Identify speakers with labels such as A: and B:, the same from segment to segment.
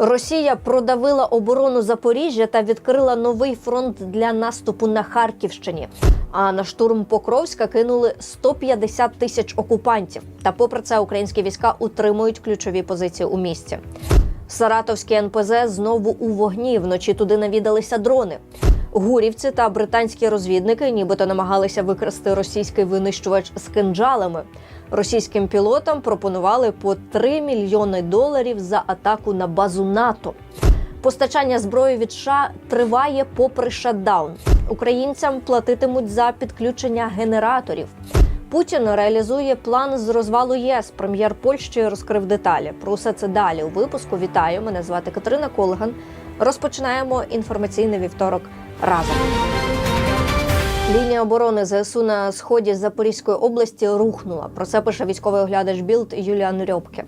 A: Росія продавила оборону Запоріжжя та відкрила новий фронт для наступу на Харківщині. А на штурм Покровська кинули 150 тисяч окупантів. Та, попри це, українські війська утримують ключові позиції у місті. Саратовські НПЗ знову у вогні. Вночі туди навідалися дрони. Гурівці та британські розвідники нібито намагалися викрасти російський винищувач з кинджалами. Російським пілотам пропонували по 3 мільйони доларів за атаку на базу НАТО. Постачання зброї від США триває попри шатдаун. Українцям платитимуть за підключення генераторів. Путін реалізує план з розвалу ЄС. Прем'єр Польщі розкрив деталі. Про все це далі у випуску. Вітаю! Мене звати Катерина Колган. Розпочинаємо інформаційний вівторок разом. Лінія оборони ЗСУ на сході Запорізької області рухнула. Про це пише військовий оглядач Білд Юліан Рьобке.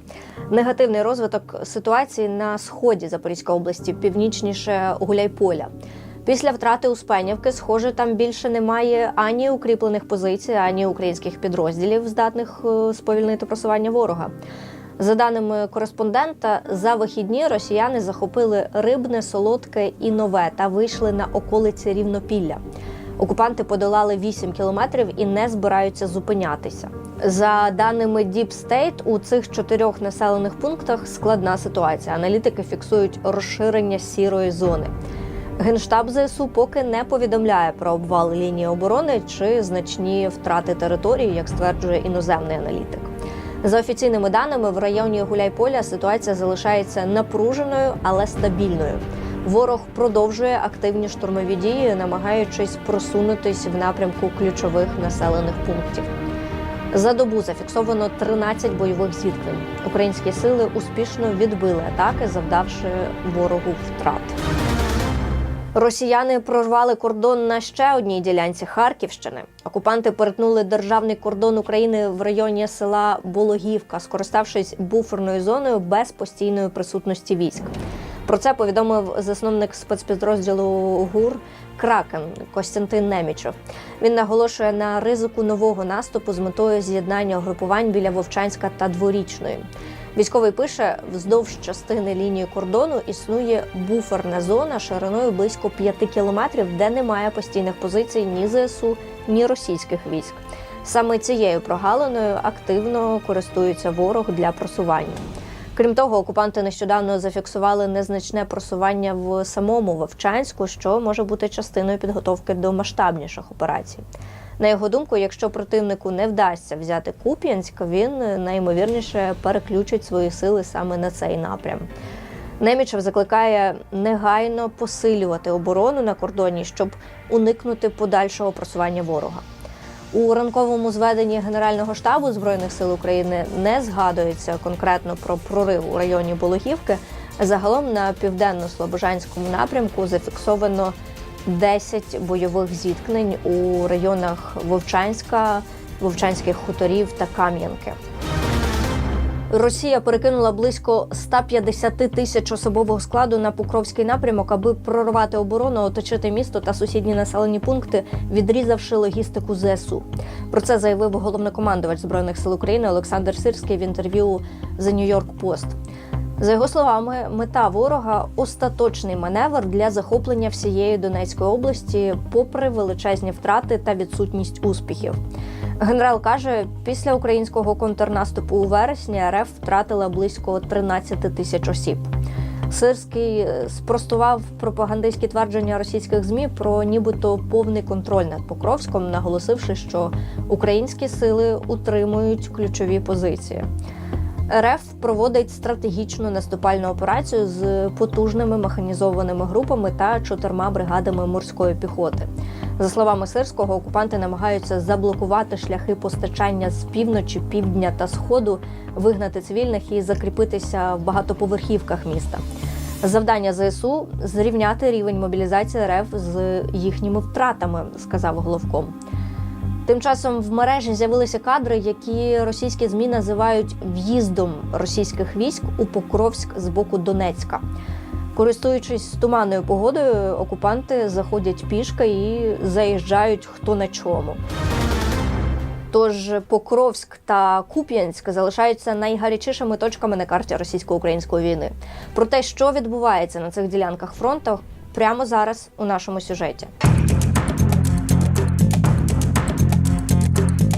A: Негативний розвиток ситуації на сході Запорізької області, північніше Гуляйполя. Після втрати Успенівки, схоже, там більше немає ані укріплених позицій, ані українських підрозділів, здатних е, сповільнити просування ворога. За даними кореспондента, за вихідні росіяни захопили рибне, солодке і нове та вийшли на околиці Рівнопілля. Окупанти подолали 8 кілометрів і не збираються зупинятися. За даними Deep State, у цих чотирьох населених пунктах складна ситуація. Аналітики фіксують розширення сірої зони. Генштаб ЗСУ поки не повідомляє про обвал лінії оборони чи значні втрати території, як стверджує іноземний аналітик. За офіційними даними, в районі Гуляйполя ситуація залишається напруженою, але стабільною. Ворог продовжує активні штурмові дії, намагаючись просунутись в напрямку ключових населених пунктів. За добу зафіксовано 13 бойових зіткнень. Українські сили успішно відбили атаки, завдавши ворогу втрат. Росіяни прорвали кордон на ще одній ділянці Харківщини. Окупанти перетнули державний кордон України в районі села Бологівка, скориставшись буферною зоною без постійної присутності військ. Про це повідомив засновник спецпідрозділу ГУР Кракен Костянтин Немічев. Він наголошує на ризику нового наступу з метою з'єднання угрупувань біля Вовчанська та Дворічної. Військовий пише, вздовж частини лінії кордону існує буферна зона шириною близько 5 кілометрів, де немає постійних позицій ні ЗСУ, ні російських військ. Саме цією прогалиною активно користується ворог для просування. Крім того, окупанти нещодавно зафіксували незначне просування в самому Вовчанську, що може бути частиною підготовки до масштабніших операцій. На його думку, якщо противнику не вдасться взяти Куп'янськ, він найімовірніше переключить свої сили саме на цей напрям. Немічев закликає негайно посилювати оборону на кордоні, щоб уникнути подальшого просування ворога. У ранковому зведенні Генерального штабу збройних сил України не згадується конкретно про прорив у районі Бологівки. Загалом на південно-слобожанському напрямку зафіксовано 10 бойових зіткнень у районах Вовчанська, Вовчанських хуторів та Кам'янки. Росія перекинула близько 150 тисяч особового складу на Покровський напрямок, аби прорвати оборону, оточити місто та сусідні населені пункти, відрізавши логістику ЗСУ. Про це заявив головнокомандувач збройних сил України Олександр Сирський в інтерв'ю The New York Post. За його словами, мета ворога остаточний маневр для захоплення всієї Донецької області, попри величезні втрати та відсутність успіхів. Генерал каже, після українського контрнаступу у вересні РФ втратила близько 13 тисяч осіб. Сирський спростував пропагандистські твердження російських змі про нібито повний контроль над Покровськом, наголосивши, що українські сили утримують ключові позиції. РФ проводить стратегічну наступальну операцію з потужними механізованими групами та чотирма бригадами морської піхоти. За словами Сирського, окупанти намагаються заблокувати шляхи постачання з півночі, півдня та сходу, вигнати цивільних і закріпитися в багатоповерхівках міста. Завдання ЗСУ зрівняти рівень мобілізації РФ з їхніми втратами, сказав головком. Тим часом в мережі з'явилися кадри, які російські змі називають в'їздом російських військ у Покровськ з боку Донецька. Користуючись туманною погодою, окупанти заходять пішки і заїжджають хто на чому. Тож Покровськ та Куп'янськ залишаються найгарячішими точками на карті російсько-української війни. Про те, що відбувається на цих ділянках фронту, прямо зараз у нашому сюжеті.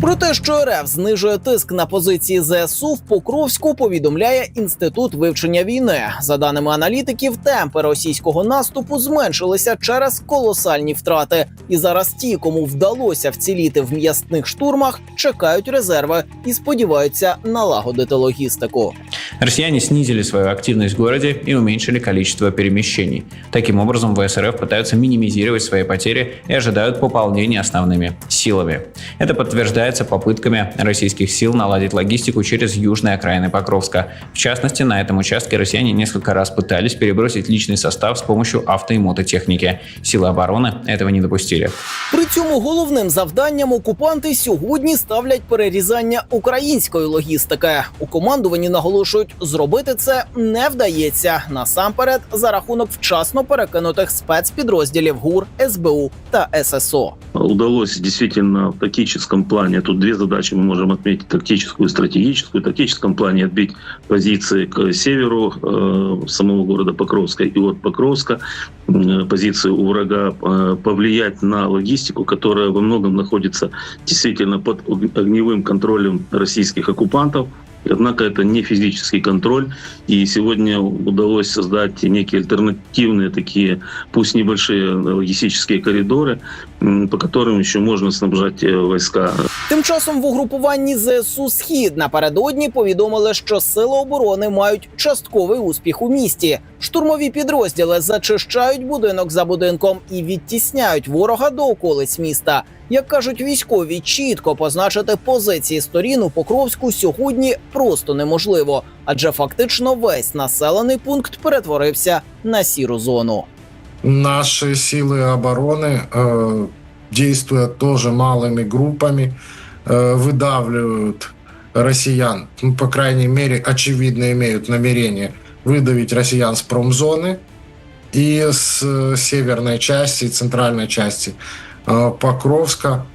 B: Про те, що РФ знижує тиск на позиції ЗСУ в Покровську, повідомляє інститут вивчення війни. За даними аналітиків, темпи російського наступу зменшилися через колосальні втрати. І зараз ті, кому вдалося вціліти в м'ясних штурмах, чекають резерви і сподіваються налагодити логістику.
C: Россияне снизили свою активность в городе и уменьшили количество перемещений. Таким образом, ВСРФ пытаются минимизировать свои потери и ожидают пополнения основными силами. Это подтверждается попытками российских сил наладить логистику через южные окраины Покровска. В частности, на этом участке россияне несколько раз пытались перебросить личный состав с помощью авто и мототехники. Силы обороны этого не допустили.
B: При цьому головним завданням окупанти сьогодні ставлять перерізання української логістики. У командуванні наголошують, зробити це не вдається насамперед за рахунок вчасно перекинутих спецпідрозділів ГУР, СБУ та ССО.
D: удалось действительно в тактическом плане, тут две задачи мы можем отметить, тактическую и стратегическую. В тактическом плане отбить позиции к северу э, самого города Покровска и от Покровска, э, позиции у врага, э, повлиять на логистику, которая во многом находится действительно под огневым контролем российских оккупантов. Однако это не физический контроль, и сегодня удалось создать некие альтернативные такие, пусть небольшие логистические коридоры, м, по которым еще можно снабжать э, войска.
B: Тим часом в угрупуванні ЗСУ Схід напередодні повідомили, що сили оборони мають частковий успіх у місті. Штурмові підрозділи зачищають будинок за будинком і відтісняють ворога до околиць міста. Як кажуть військові, чітко позначити позиції сторін у Покровську сьогодні просто неможливо, адже фактично весь населений пункт перетворився на сіру зону.
E: Наши силы обороны, э, действуя тоже малыми группами, э, выдавливают россиян, ну, по крайней мере, очевидно имеют намерение выдавить россиян с промзоны и с э, северной части, центральной части э, Покровска.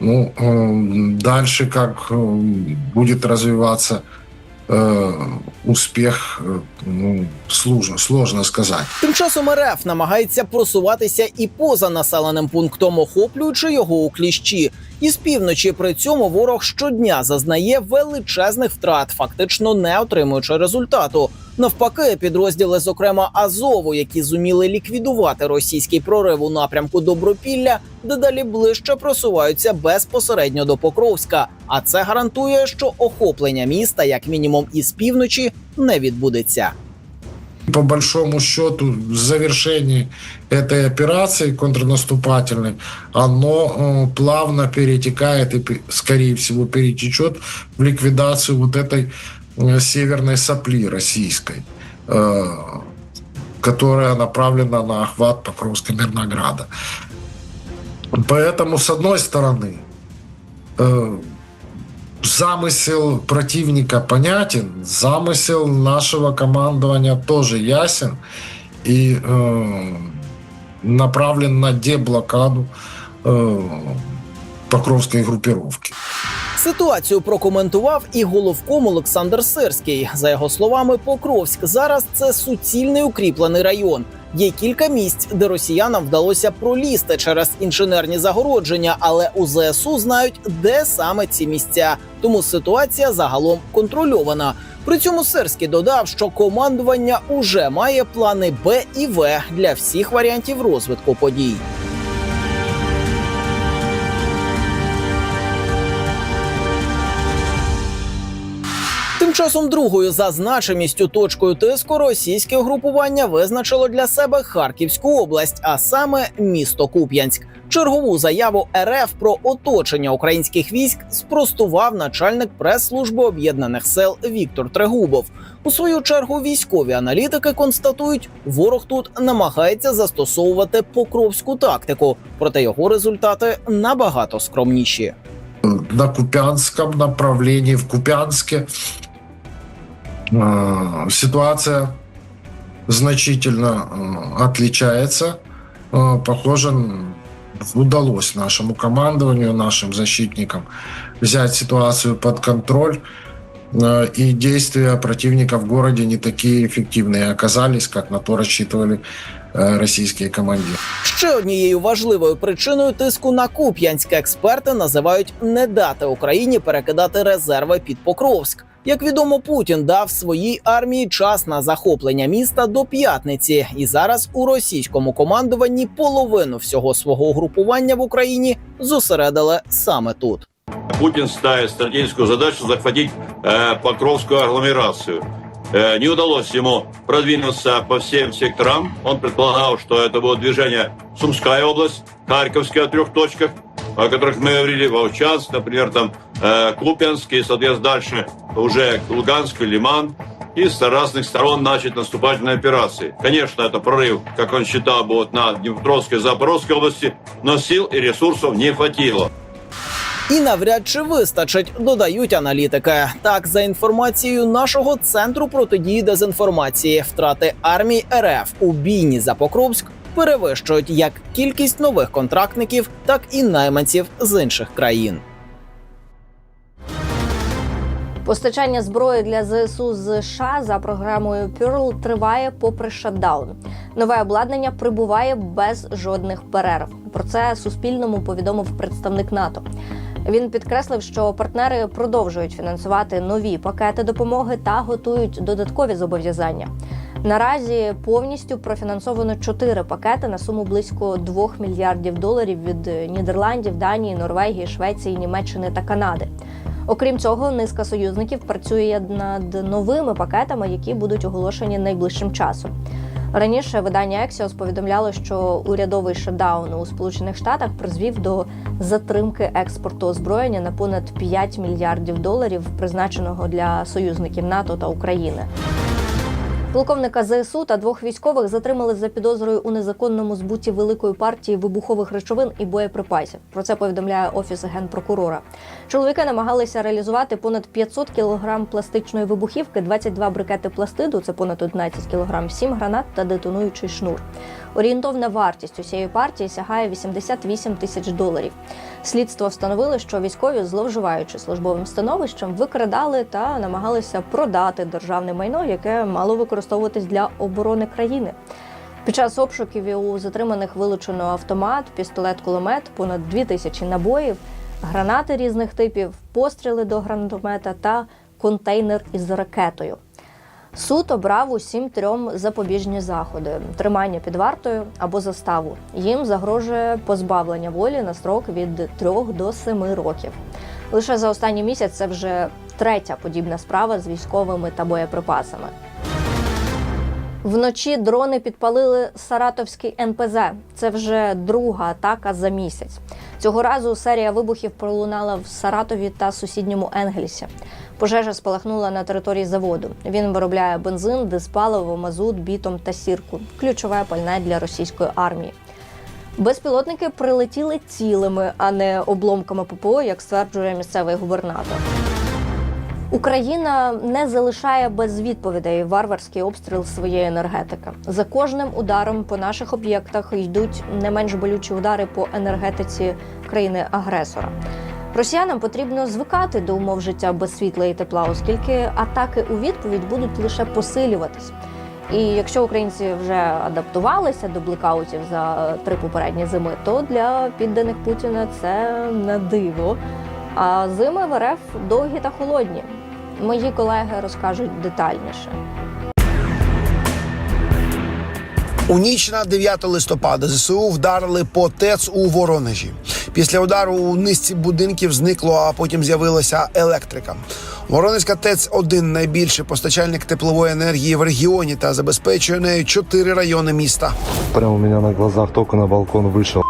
E: Ну, э, дальше как э, будет развиваться э, успех, э, ну, сложно, сложно сказать.
B: Тим часом РФ намагається просуватися і поза населеним пунктом, охоплюючи його у кліщі. І з півночі при цьому ворог щодня зазнає величезних втрат, фактично не отримуючи результату. Навпаки, підрозділи, зокрема Азову, які зуміли ліквідувати російський прорив у напрямку Добропілля, дедалі ближче просуваються безпосередньо до Покровська. А це гарантує, що охоплення міста, як мінімум із півночі, не відбудеться.
E: По большому счету завершение этой операции контрнаступательной, оно э, плавно перетекает и, скорее всего, перетечет в ликвидацию вот этой э, северной сопли российской, э, которая направлена на охват Покровска-Мирнограда. Поэтому, с одной стороны, замысел противника понятен, замысел нашего командования тоже ясен и э, направлен на деблокаду э, Покровской группировки.
B: Ситуацію прокоментував і головком Олександр Сирський. За його словами, Покровськ зараз це суцільний укріплений район. Є кілька місць, де росіянам вдалося пролізти через інженерні загородження, але у ЗСУ знають, де саме ці місця. Тому ситуація загалом контрольована. При цьому Сирський додав, що командування уже має плани Б і В для всіх варіантів розвитку подій. Часом другою за значимістю точкою тиску російське угрупування визначило для себе Харківську область, а саме місто Куп'янськ. Чергову заяву РФ про оточення українських військ спростував начальник прес-служби об'єднаних сил Віктор Трегубов. У свою чергу військові аналітики констатують, ворог тут намагається застосовувати покровську тактику, проте його результати набагато скромніші.
E: На Купянском направлении, в Купянске э, ситуация значительно э, отличается. Э, Похоже удалось нашему командованию, нашим защитникам взять ситуацию под контроль. Э, И действия противника в городе не такие эффективные оказались, как на то рассчитывали э, российские командиры.
B: Ще однією важливою причиною тиску на Куп'янськ експерти називають не дати Україні перекидати резерви під Покровськ. Як відомо, Путін дав своїй армії час на захоплення міста до п'ятниці, і зараз у російському командуванні половину всього свого угрупування в Україні зосередили саме тут.
F: Путин ставит стратегическую задачу захватить э, Покровскую агломерацию. Э, не удалось ему продвинуться по всем секторам. Он предполагал, что это будет движение Сумская область, Харьковская в трех точках, о которых мы говорили, Волчанск, например, там э, Купянск, и, соответственно, дальше уже Луганск и Лиман. И с разных сторон начать наступательные операции. Конечно, это прорыв, как он считал, будет на Днепропетровской и Запорожской области, но сил и ресурсов не хватило.
B: І навряд чи вистачить, додають аналітики. Так, за інформацією нашого центру протидії дезінформації, втрати армії РФ у бійні за Покровськ перевищують як кількість нових контрактників, так і найманців з інших країн.
A: Постачання зброї для ЗСУ з США за програмою Pearl триває попри шатдаун. Нове обладнання прибуває без жодних перерв. Про це Суспільному повідомив представник НАТО. Він підкреслив, що партнери продовжують фінансувати нові пакети допомоги та готують додаткові зобов'язання. Наразі повністю профінансовано чотири пакети на суму близько 2 мільярдів доларів від Нідерландів, Данії, Норвегії, Швеції, Німеччини та Канади. Окрім цього, низка союзників працює над новими пакетами, які будуть оголошені найближчим часом. Раніше видання Axios повідомляло, що урядовий шатдаун у Сполучених Штатах призвів до затримки експорту озброєння на понад 5 мільярдів доларів, призначеного для союзників НАТО та України. Полковника ЗСУ та двох військових затримали за підозрою у незаконному збуті великої партії вибухових речовин і боєприпасів. Про це повідомляє офіс генпрокурора. Чоловіки намагалися реалізувати понад 500 кг пластичної вибухівки, 22 брикети пластиду, це понад 11 кг, 7 гранат та детонуючий шнур. Орієнтовна вартість усієї партії сягає 88 тисяч доларів. Слідство встановило, що військові, зловживаючи службовим становищем, викрадали та намагалися продати державне майно, яке мало використовуватись для оборони країни. Під час обшуків у затриманих вилучено автомат, пістолет-кулемет, понад 2 тисячі набоїв, гранати різних типів, постріли до гранатомета та контейнер із ракетою. Суд обрав усім трьом запобіжні заходи: тримання під вартою або заставу. Їм загрожує позбавлення волі на строк від 3 до 7 років. Лише за останній місяць це вже третя подібна справа з військовими та боєприпасами. Вночі дрони підпалили Саратовський НПЗ. Це вже друга атака за місяць. Цього разу серія вибухів пролунала в Саратові та сусідньому Енгельсі. Пожежа спалахнула на території заводу. Він виробляє бензин, диспаливо, мазут, бітом та сірку. Ключове пальне для російської армії. Безпілотники прилетіли цілими, а не обломками ППО, як стверджує місцевий губернатор. Україна не залишає без відповідей варварський обстріл своєї енергетики. За кожним ударом по наших об'єктах йдуть не менш болючі удари по енергетиці країни-агресора. Росіянам потрібно звикати до умов життя без світла і тепла, оскільки атаки у відповідь будуть лише посилюватись. І якщо українці вже адаптувалися до блекаутів за три попередні зими, то для підданих Путіна це не диво. А зими в РФ довгі та холодні. Мої колеги розкажуть детальніше.
G: У ніч на 9 листопада ЗСУ вдарили по ТЕЦ у Воронежі. Після удару у низці будинків зникло, а потім з'явилася електрика. Воронезька ТЕЦ один найбільший постачальник теплової енергії в регіоні та забезпечує нею чотири райони міста.
H: Прямо у меня на глазах только на балкон вышел.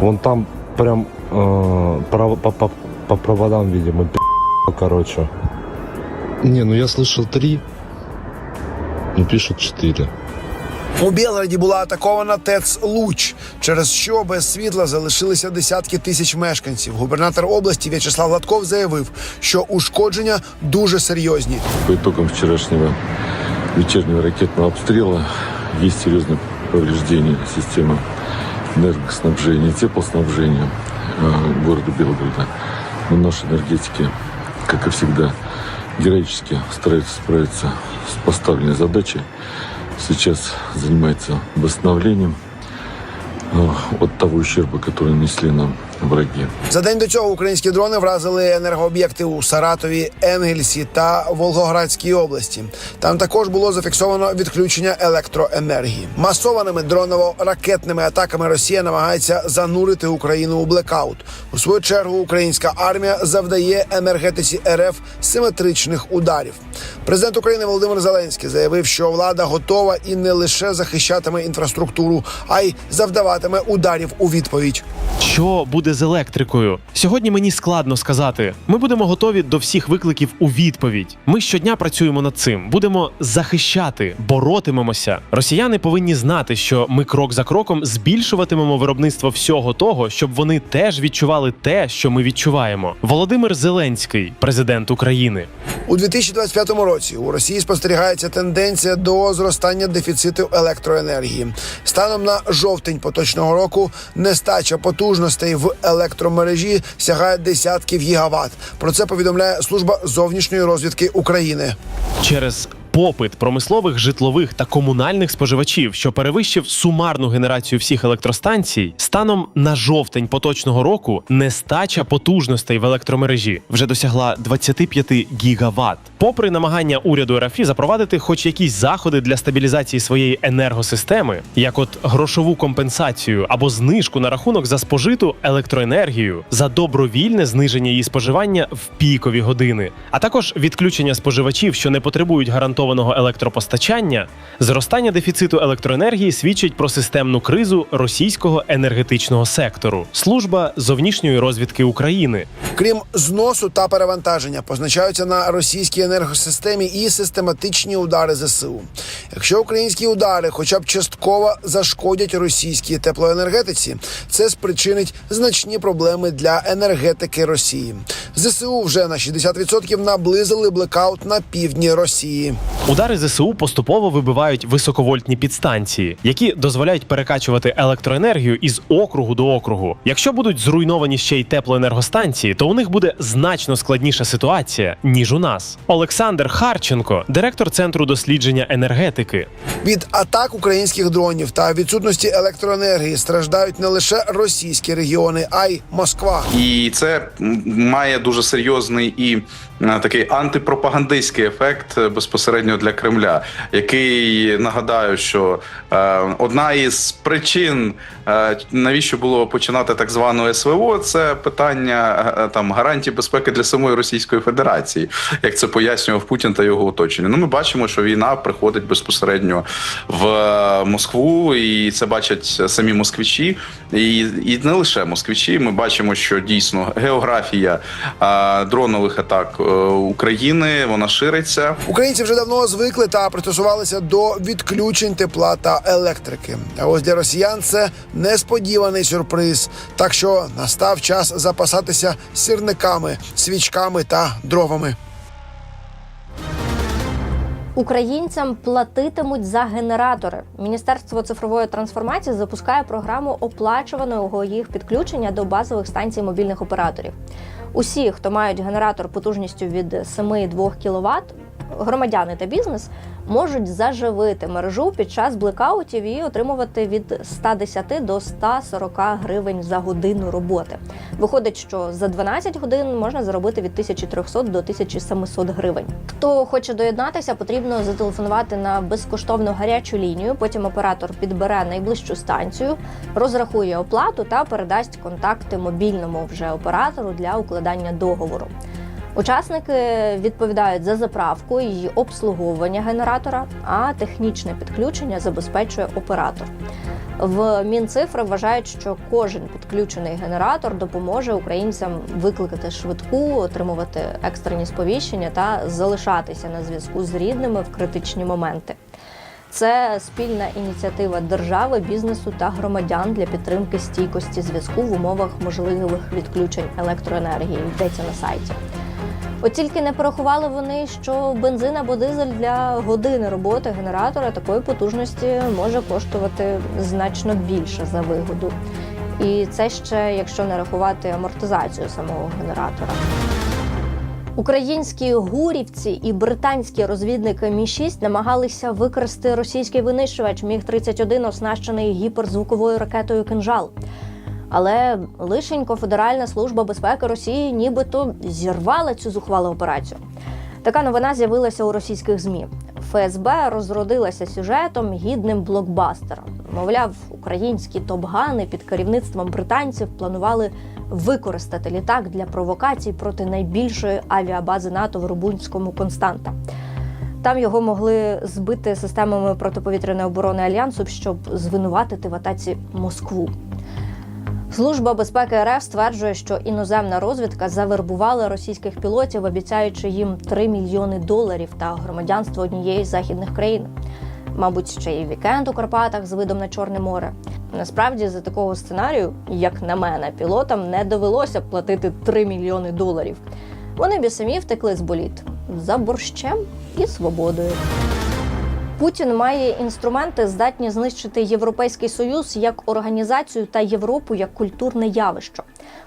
H: Вон там прям э, по, по- по проводам, видимо, пи***, короче. Не, ну я слышал три, ну пишут четыре.
G: У Білграді була атакована ТЕЦ Луч, через що без світла залишилися десятки тисяч мешканців. Губернатор області В'ячеслав Латков заявив, що ушкодження дуже серйозні.
I: По итогам вчерашнего вечернего ракетного обстрела есть серьезные повреждений системы энергоснабжения, теплоснабжения э, города Белгорода. Но наши энергетики, как и всегда, героически стараются справиться с поставленной задачей. Сейчас занимается восстановлением э, от того ущерба, который нанесли нам враги.
G: За день до цього українські дрони вразили енергооб'єкти у Саратові, Енгельсі та Волгоградській області. Там також було зафіксовано відключення електроенергії. Масованими дроново-ракетними атаками Росія намагається занурити Україну у блекаут. У свою чергу українська армія завдає енергетиці РФ симетричних ударів. Президент України Володимир Зеленський заявив, що влада готова і не лише захищатиме інфраструктуру, а й завдаватиме ударів у відповідь.
J: Що буде з електрикою? Сьогодні мені складно сказати. Ми будемо готові до всіх викликів у відповідь. Ми щодня працюємо над цим. Будемо захищати, боротимемося. Росіяни повинні знати, що ми крок за кроком збільшуватимемо виробництво всього того, щоб вони теж відчували те, що ми відчуваємо. Володимир Зеленський, президент України.
G: У 2025 році у Росії спостерігається тенденція до зростання дефіциту електроенергії. Станом на жовтень поточного року нестача потужностей в електромережі сягає десятків гігават. Про це повідомляє служба зовнішньої розвідки України.
J: через попит промислових, житлових та комунальних споживачів, що перевищив сумарну генерацію всіх електростанцій, станом на жовтень поточного року нестача потужностей в електромережі вже досягла 25 гігават. Попри намагання уряду РФ запровадити хоч якісь заходи для стабілізації своєї енергосистеми, як от грошову компенсацію або знижку на рахунок за спожиту електроенергію, за добровільне зниження її споживання в пікові години, а також відключення споживачів, що не потребують гарантованого електропостачання, зростання дефіциту електроенергії свідчить про системну кризу російського енергетичного сектору. Служба зовнішньої розвідки України
G: Крім зносу та перевантаження, позначаються на російській енергосистемі і систематичні удари ЗСУ. Якщо українські удари, хоча б частково зашкодять російській теплоенергетиці, це спричинить значні проблеми для енергетики Росії. ЗСУ вже на 60% наблизили блекаут на півдні Росії.
J: Удари ЗСУ поступово вибивають високовольтні підстанції, які дозволяють перекачувати електроенергію із округу до округу. Якщо будуть зруйновані ще й теплоенергостанції, то у них буде значно складніша ситуація ніж у нас. Олександр Харченко, директор центру дослідження енергетики.
G: Від атак українських дронів та відсутності електроенергії страждають не лише російські регіони, а й Москва.
K: І це має дуже серйозний і такий антипропагандистський ефект е, безпосередньо для Кремля, який нагадаю, що е, одна із причин, е, навіщо було починати так звану СВО, це питання там гарантій безпеки для самої Російської Федерації, як це пояснював Путін та його оточення. Ну, ми бачимо, що війна приходить безпосередньо в Москву, і це бачать самі москвичі, і, і не лише москвичі. Ми бачимо, що дійсно географія дронових атак України вона шириться.
G: Українці вже давно звикли та пристосувалися до відключень тепла та електрики. А ось для росіян це несподіваний сюрприз. Так що настав час запасатися сірниками, свічками та дровами.
A: Українцям платитимуть за генератори. Міністерство цифрової трансформації запускає програму оплачуваного їх підключення до базових станцій мобільних операторів. Усі, хто мають генератор потужністю від 7,2 кВт, громадяни та бізнес можуть заживити мережу під час блекаутів і отримувати від 110 до 140 гривень за годину роботи. Виходить, що за 12 годин можна заробити від 1300 до 1700 гривень. Хто хоче доєднатися, потрібно зателефонувати на безкоштовну гарячу лінію. Потім оператор підбере найближчу станцію, розрахує оплату та передасть контакти мобільному вже оператору для укладання договору. Учасники відповідають за заправку і обслуговування генератора, а технічне підключення забезпечує оператор. В Мінцифри вважають, що кожен підключений генератор допоможе українцям викликати швидку, отримувати екстрені сповіщення та залишатися на зв'язку з рідними в критичні моменти. Це спільна ініціатива держави, бізнесу та громадян для підтримки стійкості зв'язку в умовах можливих відключень електроенергії. Йдеться на сайті. От тільки не порахували вони, що бензин або дизель для години роботи генератора такої потужності може коштувати значно більше за вигоду. І це ще якщо не рахувати амортизацію самого генератора. Українські гурівці і британські розвідники Мі 6 намагалися викрасти російський винищувач Міг 31 оснащений гіперзвуковою ракетою Кинжал. Але лишенько Федеральна служба безпеки Росії нібито зірвала цю зухвалу операцію. Така новина з'явилася у російських змі. ФСБ розродилася сюжетом гідним блокбастером. Мовляв, українські топгани під керівництвом британців планували використати літак для провокацій проти найбільшої авіабази НАТО в Рубунському Константа. Там його могли збити системами протиповітряної оборони альянсу, щоб звинуватити в атаці Москву. Служба безпеки РФ стверджує, що іноземна розвідка завербувала російських пілотів, обіцяючи їм 3 мільйони доларів та громадянство однієї з західних країн. Мабуть, ще й вікенд у Карпатах з видом на Чорне море. Насправді, за такого сценарію, як на мене, пілотам не довелося платити 3 мільйони доларів. Вони б і самі втекли з боліт за борщем і свободою. Путін має інструменти, здатні знищити Європейський Союз як організацію та Європу як культурне явище.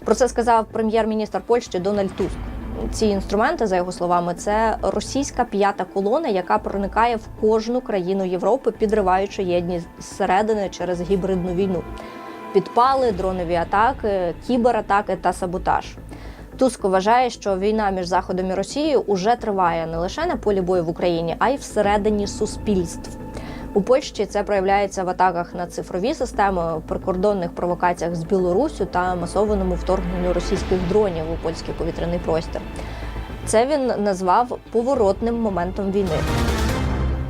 A: Про це сказав прем'єр-міністр Польщі Дональд Туск. Ці інструменти, за його словами, це російська п'ята колона, яка проникає в кожну країну Європи, підриваючи єдність зсередини через гібридну війну. Підпали, дронові атаки, кібератаки та саботаж. Туск вважає, що війна між Заходом і Росією уже триває не лише на полі бою в Україні, а й всередині суспільств. У Польщі це проявляється в атаках на цифрові системи, прикордонних провокаціях з Білоруссю та масованому вторгненню російських дронів у польський повітряний простір. Це він назвав поворотним моментом війни.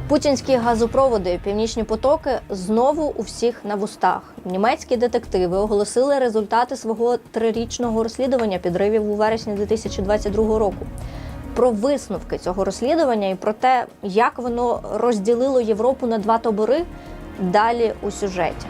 A: Путінські газопроводи, північні потоки знову у всіх на вустах. Німецькі детективи оголосили результати свого трирічного розслідування підривів у вересні 2022 року. Про висновки цього розслідування і про те, як воно розділило Європу на два табори, далі у сюжеті.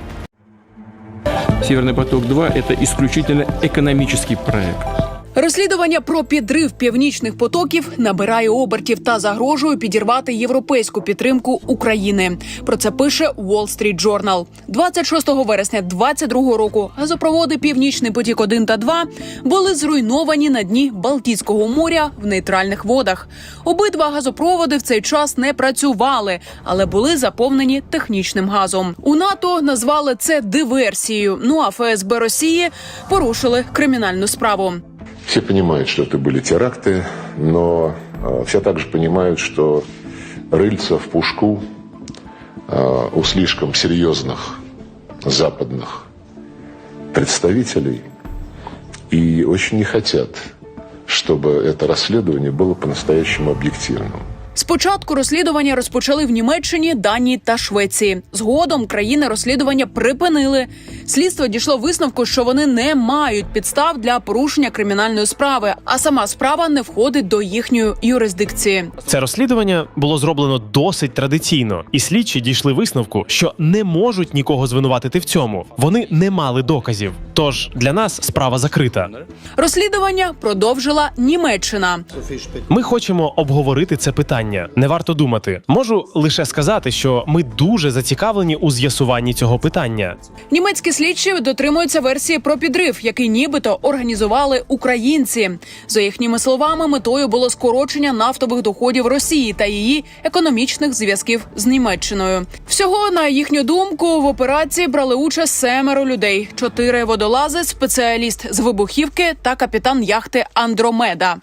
L: Северный поток-2 – это исключительно экономический проект.
M: Розслідування про підрив північних потоків набирає обертів та загрожує підірвати європейську підтримку України. Про це пише Wall Street Journal. 26 вересня 2022 року газопроводи Північний потік 1 та 2 були зруйновані на дні Балтійського моря в нейтральних водах. Обидва газопроводи в цей час не працювали, але були заповнені технічним газом. У НАТО назвали це диверсією. Ну а ФСБ Росії порушили кримінальну справу.
I: Все понимают, что это были теракты, но э, все также понимают, что рыльца в пушку э, у слишком серьезных западных представителей и очень не хотят, чтобы это расследование было по-настоящему объективным.
M: Спочатку розслідування розпочали в Німеччині, Данії та Швеції. Згодом країни розслідування припинили. Слідство дійшло висновку, що вони не мають підстав для порушення кримінальної справи, а сама справа не входить до їхньої юрисдикції.
J: Це розслідування було зроблено досить традиційно, і слідчі дійшли висновку, що не можуть нікого звинуватити в цьому. Вони не мали доказів. Тож для нас справа закрита.
M: Розслідування продовжила Німеччина.
J: Ми хочемо обговорити це питання. Не варто думати. Можу лише сказати, що ми дуже зацікавлені у з'ясуванні цього питання.
M: Німецькі слідчі дотримуються версії про підрив, який нібито організували українці. За їхніми словами, метою було скорочення нафтових доходів Росії та її економічних зв'язків з Німеччиною. Всього на їхню думку в операції брали участь семеро людей: чотири водолази, спеціаліст з вибухівки та капітан яхти Андромеда.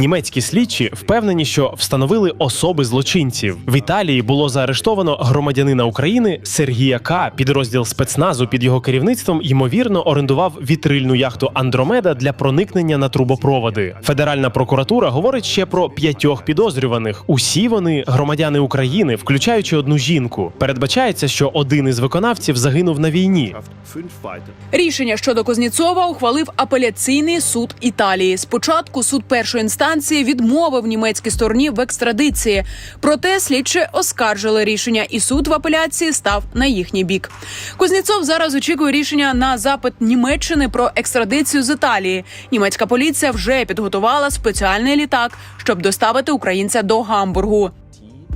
J: Німецькі слідчі впевнені, що встановили особи злочинців. В Італії було заарештовано громадянина України Сергія К. Підрозділ спецназу під його керівництвом ймовірно орендував вітрильну яхту Андромеда для проникнення на трубопроводи. Федеральна прокуратура говорить ще про п'ятьох підозрюваних. Усі вони громадяни України, включаючи одну жінку. Передбачається, що один із виконавців загинув на війні.
M: Рішення щодо Кузнєцова ухвалив апеляційний суд Італії. Спочатку суд першої інстанції відмовив німецькій стороні стороні в екстрадиції. Проте слідчі оскаржили рішення, і суд в апеляції став на їхній бік. Кузнєцов зараз очікує рішення на запит Німеччини про екстрадицію з Італії. Німецька поліція вже підготувала спеціальний літак, щоб доставити українця до Гамбургу.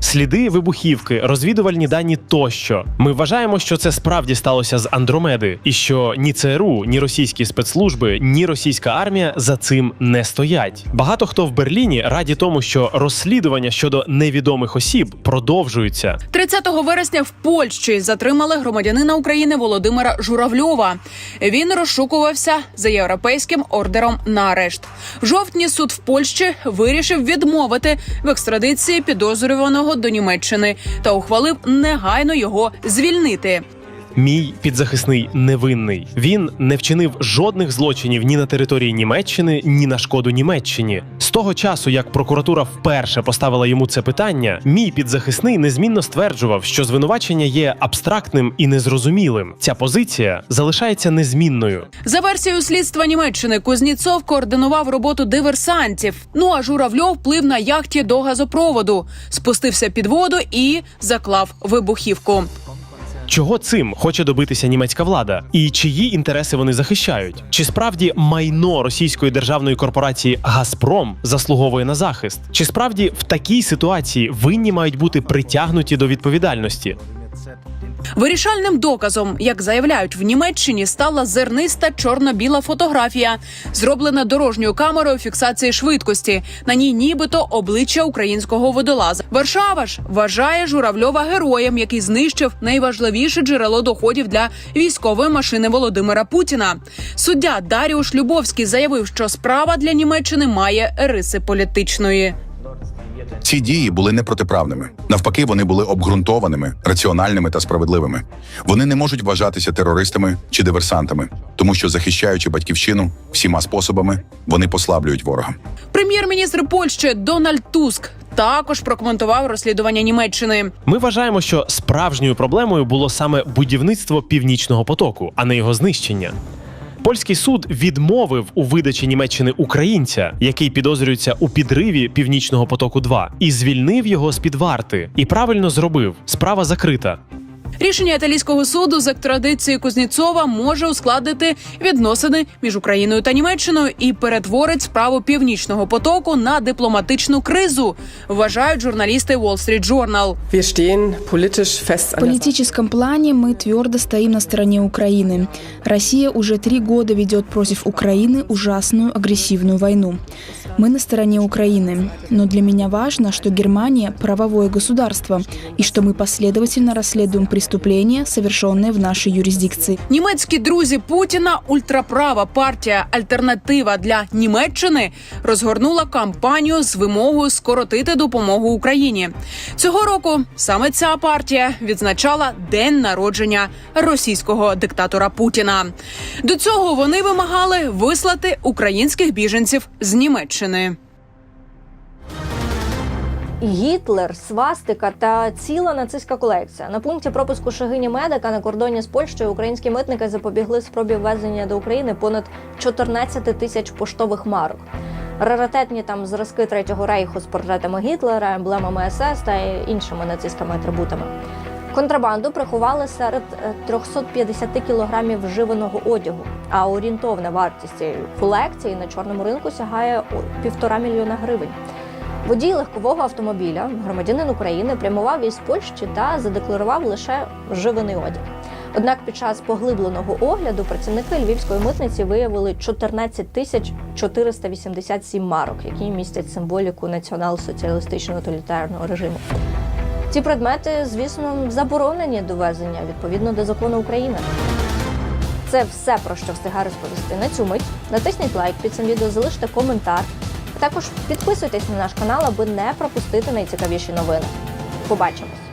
J: Сліди вибухівки, розвідувальні дані тощо. Ми вважаємо, що це справді сталося з Андромеди, і що ні ЦРУ, ні російські спецслужби, ні російська армія за цим не стоять. Багато хто в Берліні раді тому, що розслідування щодо невідомих осіб продовжуються.
M: 30 вересня в Польщі затримали громадянина України Володимира Журавльова. Він розшукувався за європейським ордером на арешт. В жовтні суд в Польщі вирішив відмовити в екстрадиції підозрюваного до Німеччини та ухвалив негайно його звільнити.
J: Мій підзахисний невинний. Він не вчинив жодних злочинів ні на території Німеччини, ні на шкоду Німеччині. З того часу, як прокуратура вперше поставила йому це питання, мій підзахисний незмінно стверджував, що звинувачення є абстрактним і незрозумілим. Ця позиція залишається незмінною.
M: За версією слідства Німеччини Кузніцов координував роботу диверсантів. Ну а Журавльов плив на яхті до газопроводу, спустився під воду і заклав вибухівку.
J: Чого цим хоче добитися німецька влада, і чиї інтереси вони захищають? Чи справді майно російської державної корпорації Газпром заслуговує на захист? Чи справді в такій ситуації винні мають бути притягнуті до відповідальності?
M: Вирішальним доказом, як заявляють в Німеччині, стала зерниста чорно-біла фотографія, зроблена дорожньою камерою фіксації швидкості. На ній нібито обличчя українського водолаза. Варшава ж вважає Журавльова героєм, який знищив найважливіше джерело доходів для військової машини Володимира Путіна. Суддя Даріуш Любовський заявив, що справа для Німеччини має риси політичної.
N: Ці дії були непротиправними. Навпаки, вони були обґрунтованими, раціональними та справедливими. Вони не можуть вважатися терористами чи диверсантами, тому що захищаючи батьківщину всіма способами, вони послаблюють ворога.
M: Прем'єр-міністр Польщі Дональд Туск також прокоментував розслідування Німеччини.
J: Ми вважаємо, що справжньою проблемою було саме будівництво північного потоку, а не його знищення. Польський суд відмовив у видачі Німеччини українця, який підозрюється у підриві північного потоку 2 і звільнив його з під варти. І правильно зробив. Справа закрита.
M: Рішення італійського суду з екстрадиції Кузніцова може ускладнити відносини між Україною та Німеччиною і перетворить справу північного потоку на дипломатичну кризу. Вважають журналісти Wall Street Journal.
O: В политическом плане мы твердо стоим на стороне Украины. Россия уже три года ведет против Украины ужасную агрессивную войну. Мы на стороне Украины. Но для меня важно, что Германия – правовое государство, и что мы последовательно расследуем преступления, совершенные в нашей юрисдикции.
M: Німецькі друзі Путіна, ультраправа партія Альтернатива для Німеччини розгорнула кампанію з вимогою скоротити допомогу Україні. Цього року саме ця партія відзначала день народження російського диктатора Путіна. До цього вони вимагали вислати українських біженців з Німеччини.
A: Гітлер, свастика та ціла нацистська колекція. На пункті пропуску Шагині Медика на кордоні з Польщею українські митники запобігли спробі ввезення до України понад 14 тисяч поштових марок. Раритетні там зразки третього рейху з портретами Гітлера, емблемами СС та іншими нацистськими атрибутами. Контрабанду приховали серед е, 350 кілограмів вживаного одягу. А орієнтовна вартість цієї колекції на чорному ринку сягає півтора мільйона гривень. Водій легкового автомобіля, громадянин України, прямував із Польщі та задекларував лише вживаний одяг. Однак під час поглибленого огляду працівники львівської митниці виявили 14 тисяч 487 марок, які містять символіку націонал-соціалістичного тоталітарного режиму. Ці предмети, звісно, заборонені до везення відповідно до закону України. Це все про що встигаю розповісти на цю мить. Натисніть лайк під цим відео, залиште коментар. Також підписуйтесь на наш канал, аби не пропустити найцікавіші новини. Побачимось!